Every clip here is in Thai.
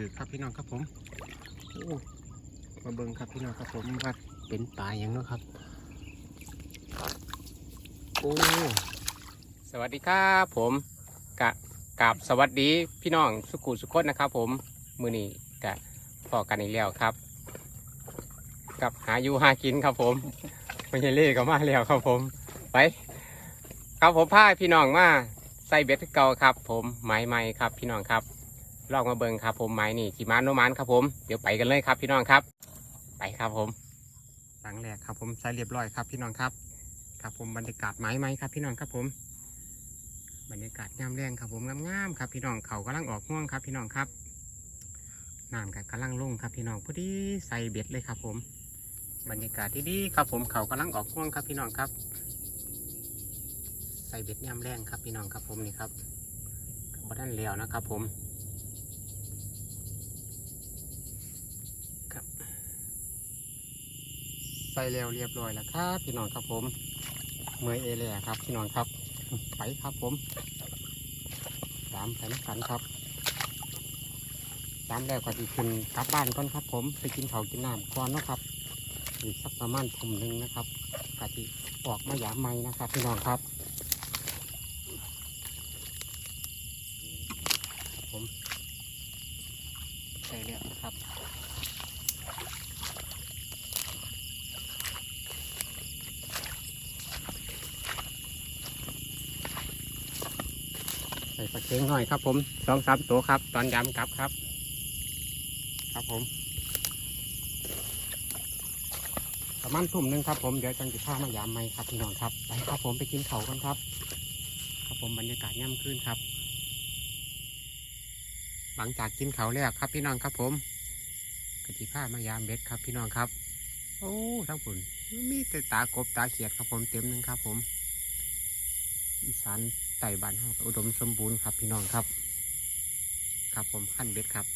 ถือครับพี่น้องครับผมมาเบิ่งครับพี่น้องครับผมว่าเป็นปลาอย่างเนาะครับโอ้สวัสดีครับผมกะกับสวัสดีพี่น้องสุขุสุขคนนะครับ ผมมือนี้กะพอกันอีกแล้วครับ กับหาอยู่หากินครับผมไม่ใช่เล่ก็มาแล้วครับผมไปครับผมพาพี่น้องมาใส่เบ็ดเก่าครับ ผมไม้ใหม่ครับพี่น้องครับ ลองมาเบิ่งครับผมไม้นี่ขี่ม้านโนมานครับผมเดี๋ยวไปกันเลยครับพี่น้องครับ ไปครับผม หลังแรกครับผมใส่เรียบร้อยครับพี่น้องครับ ครับผมบรรยากาศไม้ไหมครับพี่น้องครับผมบรรยากาศงามแรงครับผมงามๆครับ พี่น้องเขากำลังออกง่วงครับ พี่น้องครับน้ำกับกำลังลงครับพี่น้องพอดีใส่เบ็ดเลยครับผม บรรยากาศที่ดีครับผมเขากำลังออกง่วงครับพี่น้องครับ ใส่เบ็ดยำแรงครับพี่น้องครับผมนี่ครับบบด้านเหลียวนะครับผมครับ ใส่แล้วเรียบร้อยแล้วครับพี่น้องครับผมเมื่อยเอเล่ครับพี่น้องครับไปครับผมตามไปนักกันครับตามแล้วก็ที่ขึ้นกลับบ้านก่อนครับ ผมไปกินเขาวกินน้ำก่อนนะครับอีกสักประมาณทุ่มหนึ่งนะครับกะทิออกมายามไม่นะครับ พี่น้องครับ ผมใช่แล้วนะครับ ใส่ปลาเค็งหน่อยครับผมสองสามตัวครับ ตอนยำกลับครับ ครับผม ประมาณทุ่มหนึ่งครับผม เดี๋ยวจังจะพามายามไหมครับพี่น้องครับ ไปครับผมไปกินเขากันครับ ครับผมบรรยากาศย่ำขึ้นครับ หลังจากกินเขาแล้วครับพี่น้องครับผมกะทิผ้ามายามเบ็ดครับพี่น้องครับ โอ้ทั้งผุนมีแต่ตากบตาเขียดครับผมเต็มหนึ่งครับ ผมอีสาน ไต่บ้านเฮาอุดมสมบูรณ์ครับพี่น้องครับ ครับผมขั้นเบ็ดครับ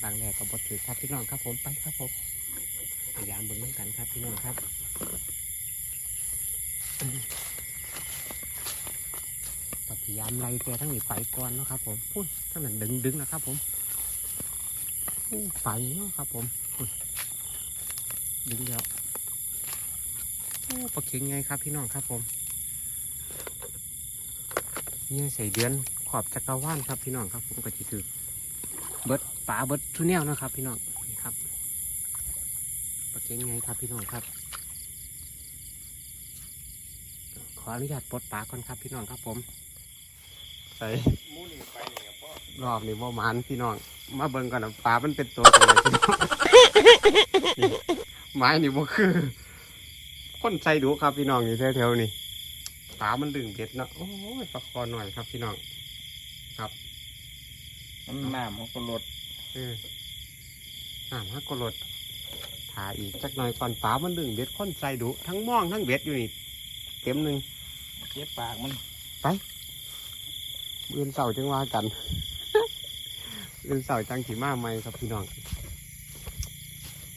หลังแรกก็บดถือครับพี่น้องครับ ผมไปครับผมพยายามเบิ่งน้ำกันครับพี่น้องครับพยายามไล่แกทั้งนี้ไปก่อนนะครับ ผมพูดทั้งนั้นดึงดึงนะครับ ผมโอ้ไปเนาะครับ ผมดดึงแล้วโอ้ปลาเข็งไงครับพี่น้องครับผม เนี่ยใส่เดือนขอบจักรวาลครับพี่น้องครับ ผมก็จะถือเบิดป่าเบิดทุเนลนะครับ พี่น้องนี่ครับปลาเข็งไงครับพี่น้องครับ ขออนุญาตปลดปลาก่อนครับพี่น้องครับผมใส่มูนี่ไปนี่กับพ่อรอบนี้บ่หมานพี่น้อง มาเบิ่งก่อนนะปลามันเป็นตัวจังไงพี่น้องนี่ไม้นี่บ่คือ คนใส่ดูครับพี่น้องนี่แถวๆนี่ ปลามันดึงเบ็ดเนาะโอ้ยปลาคอหน่อยครับพี่น้องครับมันน้ำมันก็ลดเอออ่าฮักกรดถาอีกจักหน่อยก่อนปลามันดึงเบ็ดคนใส่ดูทั้งม่องทั้งเบ็ดอยู่นี่เต็มหนึ่งเจ็บปากมันอื่นเสาจังว่ากันอื่นเสาจังถีมาไหมครับพี่น้อง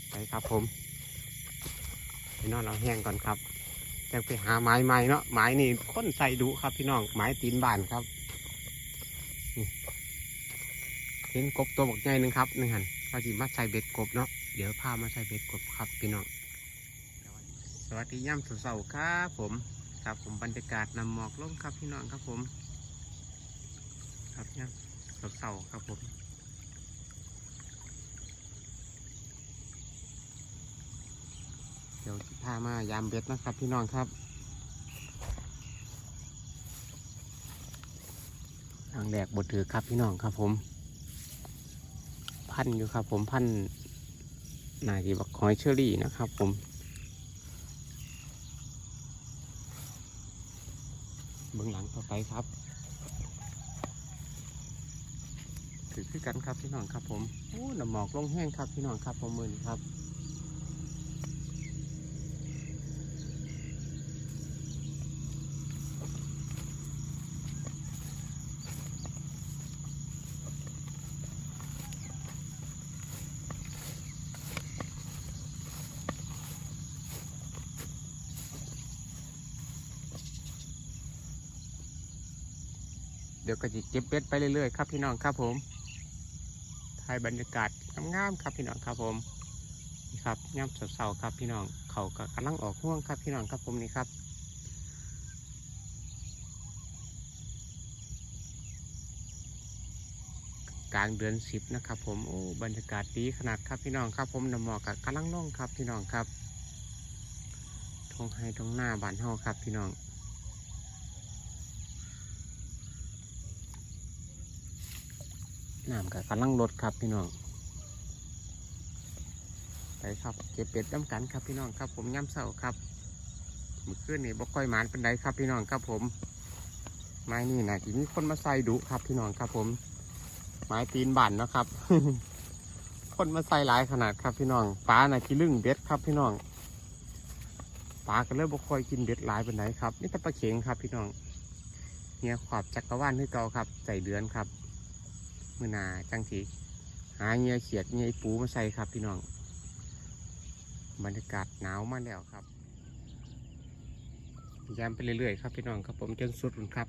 ไปครับผมพี่น้องเราแห้งก่อนครับ จะไปหาไม้ใหม่เนาะไม้นี่ค้นใส่ดุครับพี่น้องไม้ตีนบานครับเห็นกบตัวบอกใหญ่หนึ่งครับหนึ่งหันก็จีมาใส่เบ็ดกบเนาะเดี๋ยวพามาใส่เบ็ดกบครับพี่น้องสวัสดีย่ำสุเสาร์ครับผมครับผมบรรยากาศนำหมอกลงครับพี่น้องครับผม ครับย่ำเสาร์ครับผม ดี๋ยวพามายามเบ็ดนะครับ พี่น้องครับทางแดกบดถือครับพี่น้องครับผม พันอยู่ครับ ผมพันนายที่บักหอยเชอรี่นะครับ ผมเบื้องหลังต่อไปครับถือคือกันครับพี่น้องครับผมโอ้หน้ำหมอกลงแห้งครับพี่น้องครับผมมือครับ ดี๋ยวก็จะเก็บเป็ดไปเรื่อยๆครับพี่น้องครับผมถ่ายบรรยากาศงามๆครับพี่น้องครับผมนี่ครับย่ำเสาๆครับพี่น้องเขาก็กำลังออกห่วงครับพี่น้องครับผมนี่ครับกลางเดือนสิบนะครับผมโอ้บรรยากาศดีขนาดครับพี่น้องครับ ผมน้ำหมอกกับกำลังล่องครับพี่น้องครับทงให้ทงหน้าบานเฮาครับพี่น้อง น้ำกับกำลังลดครับพี่น้องไปครับเก็บเป็ดน้ำกันครับพี่น้องครับ ผมย่ำเสาครับมื่อคืนนี่บ่ค่อยหมานเป็นไรครับพี่น้องครับผมไม้นี่นะที่มีคนมาใส่ดุครับพี่น้องครับผม ไม้ตีนบั่นนะครับ คนมาใส่หลายขนาดครับพี่น้องปลานะขี้ลึ่งเบ็ดครับพี่น้องปลาก็เริ่มบ่ค่อยกินเบ็ดหลายเป็นไหนครับนี่ต่ปลาเข็งครับพี่น้องเฮียขวบจักรวาลที่เก่าครับใส่เดือนครับ มือหนาจังสีหาเงียเขียดเงียปูมาใส่ครับพี่น้อง บรรยากาศหนาวมากแล้วครับยามไปเรื่อยๆครับพี่น้องครับผมจนสุดหุ่นครับ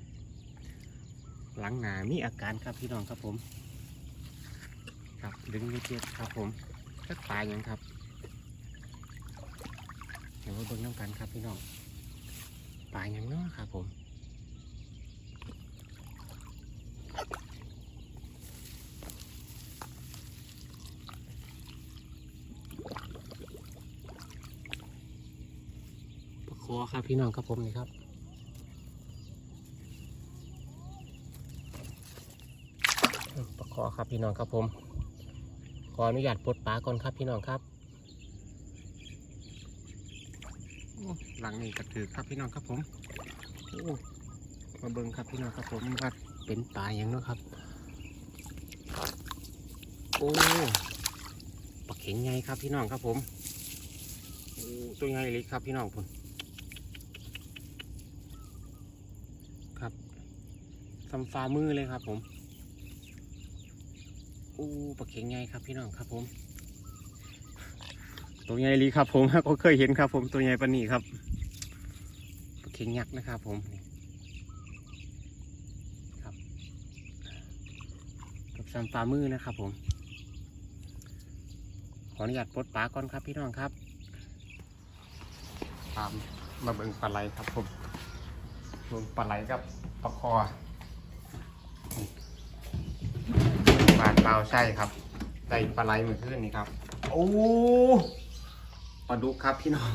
หลังหนามีอาการครับพี่น้องครับผม ครับดึงเจ็บๆครับผมก็ตายยังครับ เดี๋ยวมาเบิ่งน้ำกันครับพี่น้องตายยังเนาะครับผม ครับพี่น้องครับผมนี่ครับปลาคอครับพี่น้องครับผม ขออนุญาตปลดปลาก่อนครับพี่น้องครับหลังนี้กระถือครับพี่น้องครับผมมาเบิ่งครับพี่น้องครับผมว่าเป็นปลาอย่างเนาะครับ โอ้ปลาเข็งใหญ่ครับพี่น้องครับผมโอ้ตัวใหญ่เลยครับพี่น้องผมครับ ทำฟ้ามือเลยครับผมอู้ปลาเข็งใหญ่ครับพี่น้องครับผม ตัวใหญ่ลีครับผมก็เคยเห็นครับ ผมตัวใหญ่ปานนี้ครับปลาเข็งยักษ์นะครับ ผมครับกับซัมฟามือนะครับผม ขออนุญาตปลดปลาก่อนครับพี่น้องครับตามมาเบิ่งปลาไหลครับผมเบิ่งปลาไหลกับปลาคอ บาดเปล่าใช่ครับใส่ปลาไหลเหมือนขึ้นนี่ครับ โอ้ปลาดุกครับพี่น้อง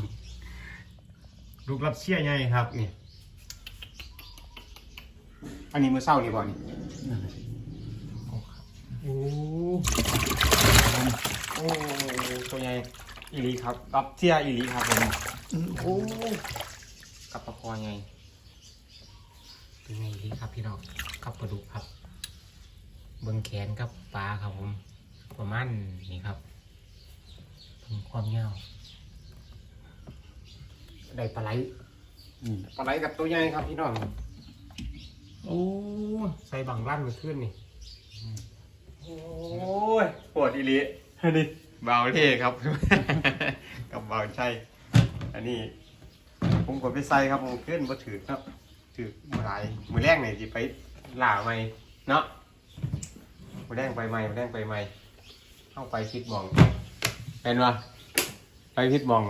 ดุกรับเชี่ยไงครับนี่ อันนี้มือเศร้านี่บ่นี่โอ้โอ้ตัวใหญ่อีหลีครับ รับเชี่ยอีหลีครับผมโอ้กับปลาคอไงตัวใหญ่อีหลีครับพี่น้องกับปลาดุกครับ เบิ้งแขนกับปลาครับผม ประมาณนี้ครับเพิ่งความยาวได้ปลาไหลปลาไหลกับตัวใหญ่ครับพี่น้องโอ้ใส่บังลั่นมาขึ้นนี่โอ้ยปวดอีหลีนี่เบาเท่ครับ กับเบาใช่อันนี้ ผมกดไปใส่ครับผมขึ้นมาถือครับถือมือไหลมือแรกเนี่ยจะไปล่าไหมเนาะ มาแดงไปใหม่มาแดงไปใหม่เข้าไปพิดหมองเห็นปะไปพิดหมอง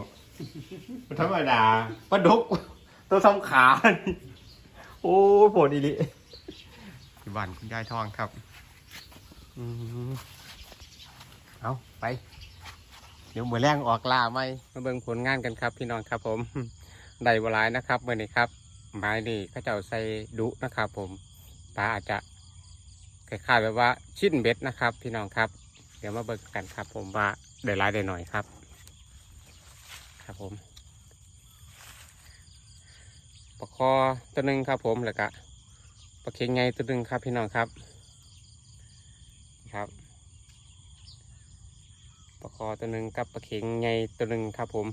มันธรรมดาปลาดุก ตัวสองขานี่โอ้โผล่อีลิที่บ้านคุณยายทองครับอืมเอาไป เดี๋ยวมือแรงออกล่าไหมมาเบิ่งผลงานกันครับ พี่น้องครับ ผมได้บหลายนะครับเมื่อนี้ครับไม้นี่เขาเจ้าใส่ดุนะครับ ผมปลาอาจจะ คล้ายๆแบบว่าชิ้นเบ็ดนะครับ พี่น้องครับ เดี๋ยวมาเบิ่งกันครับ ผมว่าได้หลายได้หน่อยครับ ครับผมปลาคอตัวหนึ่งครับ ผมแล้วก็ปลาเค็งไงตัวหนึ่งครับ พี่น้องครับครับปลาคอตัวหนึ่งกับปลาเค็งไงตัวหนึ่งครับผม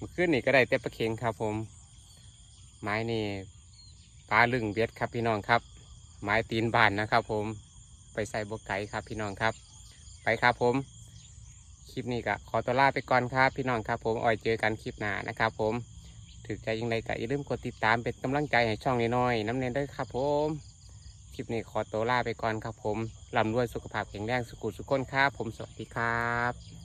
มื่อคืนนี่ก็ได้แต่ปลาเค็งครับ ผม ไม้นี่ปลาลึงเบ็ดครับพี่น้องครับ ไม้ตีนบานนะครับ ผมไปใส่บกไก่ครับพี่น้องครับ ไปครับผม คลิปนี้ก็ขอตัวลาไปก่อนครับ พี่น้องครับ ผมอ่อยเจอกันคลิปหน้านะครับ ผมถือใจยังไงก็อย่าลืมกดติดตามเป็นกำลังใจให้ช่องน้อยๆน้ำเน้นด้วยครับ ผมคลิปนี้ขอตัวลาไปก่อนครับ ผมร่ำรวยสุขภาพแข็งแรงสุขุสุขคนครับผมสวัสดีครับ